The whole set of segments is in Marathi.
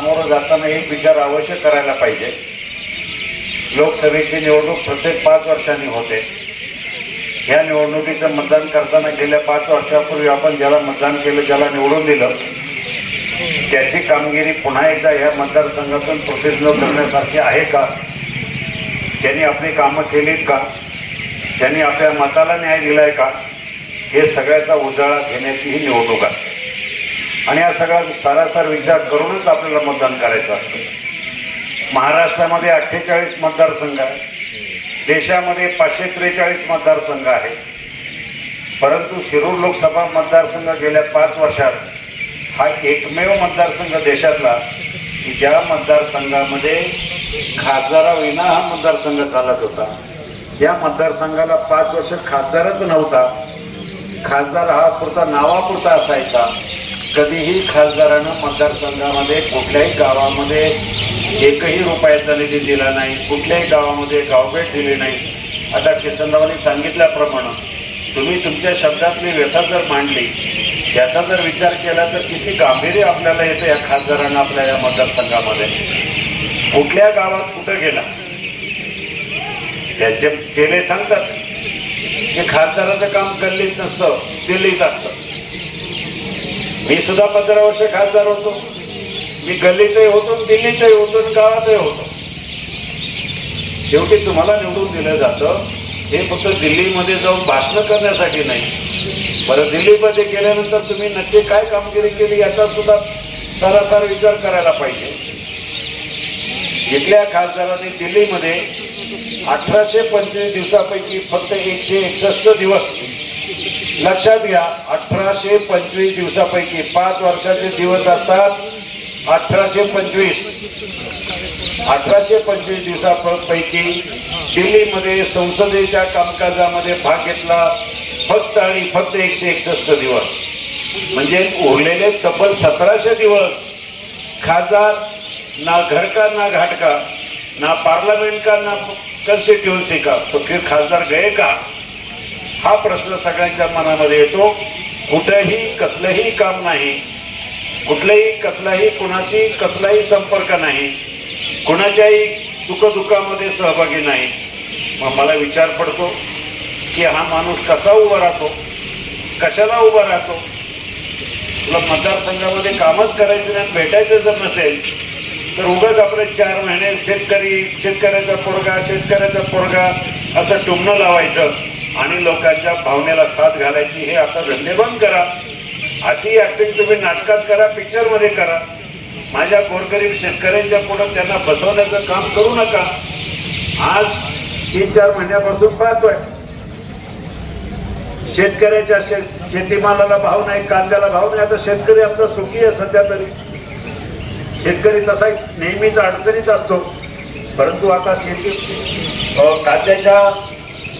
सामोरं जाताना एक विचार अवश्य करायला पाहिजे. लोकसभेची निवडणूक प्रत्येक पाच वर्षांनी होते. ह्या निवडणुकीचं मतदान करताना गेल्या पाच वर्षापूर्वी आपण ज्याला मतदान केलं ज्याला निवडून दिलं त्याची कामगिरी पुन्हा एकदा ह्या मतदारसंघातून प्रसिद्ध करण्यासारखी आहे का? त्यांनी आपली कामं केलीत का? त्यांनी आपल्या मताला न्याय दिलाय का? हे सगळ्याचा उजाळा घेण्याची ही निवडणूक असते. आणि हा सगळा सारासार विचार करूनच आपल्याला मतदान करायचं असतं. महाराष्ट्रामध्ये अठ्ठेचाळीस मतदारसंघ आहे देशामध्ये पाचशे त्रेचाळीस मतदारसंघ आहे परंतु शिरूर लोकसभा मतदारसंघ गेल्या पाच वर्षात हा एकमेव मतदारसंघ देशातला की ज्या मतदारसंघामध्ये खासदाराविना हा मतदारसंघ चालत होता. या मतदारसंघाला पाच वर्ष खासदारच नव्हता. खासदार हा पुरता नावापुरता असायचा. कधीही खासदारानं मतदारसंघामध्ये कुठल्याही गावामध्ये एकही रुपयाचा निधी दिला नाही कुठल्याही गावामध्ये गावभेट दिली नाही. आता किसनरावांनी सांगितल्याप्रमाणे तुम्ही तुमच्या शब्दातली व्यथा जर मांडली त्याचा जर विचार केला तर किती गांभीर्य आपल्याला येतं या खासदारांना आपल्या या मतदारसंघामध्ये. कुठल्या गावात कुठं गेला? त्याचे चेले सांगतात. की खासदाराचं काम गल्लीत नसतं दिल्लीत असतं. मी सुद्धा पंधरा वर्ष खासदार होतो. मी गल्लीतही होतो दिल्लीतही होतो आणि गावातही होतो. शेवटी तुम्हाला निवडून दिलं जातं. हे फक्त दिल्लीमध्ये जाऊन भाषणं करण्यासाठी नाही. बरं दिल्लीमध्ये गेल्यानंतर तुम्ही नक्की काय कामगिरी केली याचा सुद्धा सरासर विचार करायला पाहिजे. इथल्या खासदारांनी दिल्लीमध्ये अठराशे पंचवीस दिवसापैकी फक्त एकशे एकसष्ट दिवस लक्षात घ्या अठराशे पंचवीस दिवसापैकी पाच वर्षाचे दिवस असतात. अठराशे पंचवीस. अठराशे पंचवीस दिवसापैकी दिल्लीमध्ये संसदेच्या कामकाजामध्ये भाग घेतला. फक्त आणि फक्त एकशे एकसष्ट दिवस. म्हणजे उरलेले तब्बल सतराशे दिवस. खासदार ना घर का ना घाट का ना पार्लमेंट का ना कॉन्स्टिट्युन्सी का तो फिर खासदार गए का हा प्रश्न सगळ्यांच्या मनामध्ये येतो. कुठंही कसलंही काम नाही. कुठलंही कसलाही कुणाशी कसलाही संपर्क नाही. कुणाच्याही सुखदुःखामध्ये सहभागी नाही. मग मला विचार पडतो की हा माणूस कसा उभा राहतो? कशाला उभा राहतो? तुला मतदारसंघामध्ये कामच करायचं नाही भेटायचं जर नसेल तर उगाच आपले चार महिने शेतकरी शेतकऱ्याचा पोरगा शेतकऱ्याचा पोरगा असं टुमणं लावायचं. आणि लोकांच्या भावनेला साथ घालायची हे आता धंदे बंद करा. अशी ऍक्टिंग तुम्ही नाटकात करा पिक्चरमध्ये करा. माझ्या गोरगरीब शेतकऱ्यांच्या पुढं त्यांना फसवण्याचं काम करू नका. आज तीन चार महिन्यापासून पाहतोय. शेतकऱ्याच्या शे शेतीमालाला भाव नाही कांद्याला भाव नाही. आता शेतकरी आमचा सुखी आहे सध्या तरी. शेतकरी तसा नेहमीच अडचणीत असतो. परंतु आता शेती कांद्याच्या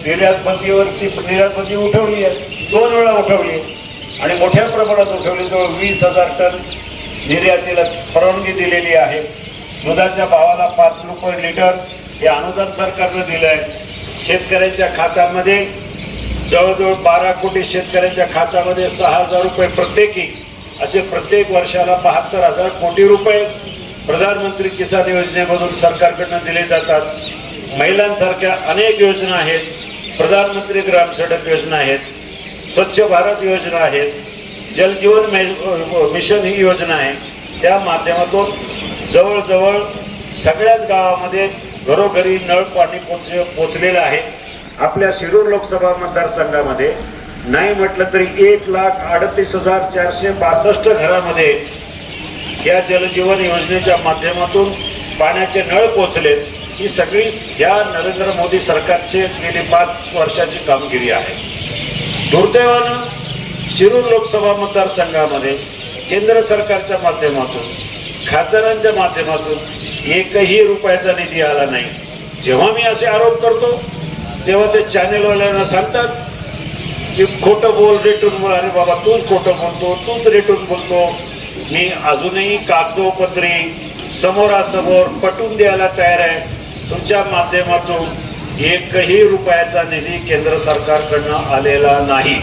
निर्यातबंदीवरची निर्यातबंदी उठवली आहे. दोन वेळा उठवली आहे. आणि मोठ्या प्रमाणात उठवली जवळ वीस हजार टन निर्यातीला परवानगी दिलेली आहे. दुधाच्या भावाला पाच रुपये लिटर हे अनुदान सरकारनं दिलं आहे. शेतकऱ्यांच्या खात्यामध्ये जवळजवळ बारा कोटी शेतकऱ्यांच्या खात्यामध्ये सहा हजार रुपये प्रत्येकी असे प्रत्येक वर्षाला बहात्तर हजार कोटी रुपये प्रधानमंत्री किसान योजनेमधून सरकारकडनं दिले जातात. महिलांसारख्या अनेक योजना आहेत. प्रधानमंत्री ग्राम सडक योजना आहेत स्वच्छ भारत योजना आहेत जलजीवन मिशन ही योजना आहे. त्या माध्यमातून जवळजवळ सगळ्याच गावामध्ये घरोघरी नळ पाणी पोच पोचलेलं आहे. आपल्या शिरूर लोकसभा मतदारसंघामध्ये नाही म्हटलं तरी एक लाख अडतीस हजार चारशे बासष्ट घरामध्ये या जलजीवन योजनेच्या माध्यमातून पाण्याचे नळ पोचलेत. ही सगळी या नरेंद्र मोदी सरकारचे गेली पाच वर्षाची कामगिरी आहे. दुर्दैवानं शिरूर लोकसभा मतदारसंघामध्ये केंद्र सरकारच्या माध्यमातून खासदारांच्या माध्यमातून एकही रुपयाचा निधी आला नाही. जेव्हा मी असे आरोप करतो तेव्हा ते चॅनेलवाल्यांना सांगतात की खोटं बोल रेटून बोल अरे बाबा तूच खोटं बोलतो तूच रेटून बोलतो. मी अजूनही कागदोपत्री समोरासमोर पटून द्यायला तयार आहे. तुमच्या माध्यमातून एकही रुपयाचा निधी केंद्र सरकारकडनं आलेला नाही.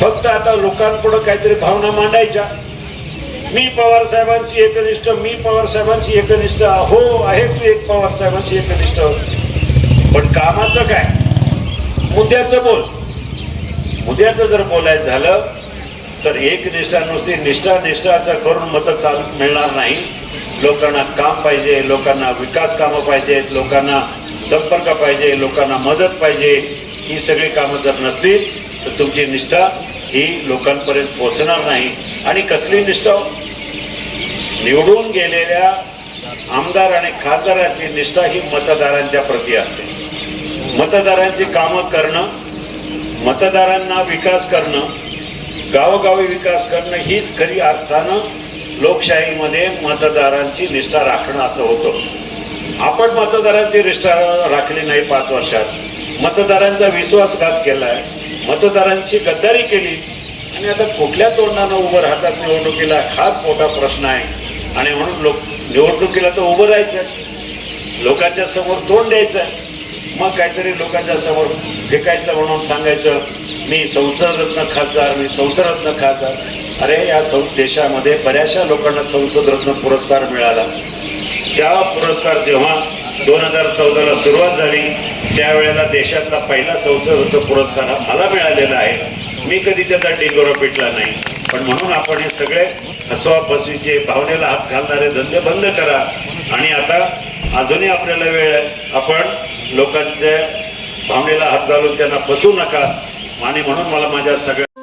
फक्त आता लोकांपुढं काहीतरी भावना मांडायच्या. मी पवार साहेबांची एकनिष्ठ मी पवार साहेबांची एकनिष्ठ हो आहे तू एक पवार साहेबांची एकनिष्ठ. पण कामाचं काय? मुद्द्याचं बोल. मुद्द्याचं जर बोलायचं झालं तर एक निष्ठा नुसती निष्ठा निष्ठाचं करून मतं चाल मिळणार नाही. लोकांना काम पाहिजे लोकांना विकास कामं पाहिजेत लोकांना संपर्क पाहिजे लोकांना मदत पाहिजे ही सगळी कामं जर नसतील तर तुमची निष्ठा ही लोकांपर्यंत पोहोचणार नाही. आणि कसली निष्ठा हो? निवडून गेलेल्या आमदार आणि खासदाराची निष्ठा ही मतदारांच्या प्रती असते. मतदारांची कामं करणं मतदारांना विकास करणं गावोगावी विकास करणं हीच खरी अर्थानं लोकशाहीमध्ये मतदारांची निष्ठा राखणं असं होतं. आपण मतदारांची निष्ठा राखली नाही पाच वर्षात. मतदारांचा विश्वासघात केलाय. मतदारांची गद्दारी केली. आणि आता कुठल्या तोंडानं उभं राहतात निवडणुकीला? हाच मोठा प्रश्न आहे. आणि म्हणून लोक निवडणुकीला तर उभं राहायचं लोकांच्या समोर तोंड द्यायचं मग काहीतरी लोकांच्या समोर फेकायचं म्हणून सांगायचं मी संसदरत्न खासदार मी संसदरत्न खासदार. अरे या सं देशामध्ये बऱ्याचशा लोकांना संसदरत्न पुरस्कार मिळाला. त्या पुरस्कार जेव्हा दोन हजार चौदाला सुरुवात झाली त्यावेळेला देशातला पहिला संसदरत्न पुरस्कार मला मिळालेला आहे. मी कधी त्याचा डिंगोरा पेटला नाही. पण म्हणून आपण हे सगळे हसवा फसवीचे भावनेला हात घालणारे धंदे बंद करा. आणि आता अजूनही आपल्याला वेळ आहे. आपण लोकांच्या भावनेला हात घालून त्यांना फसू नका. आणि म्हणून मला माझ्या सगळ्या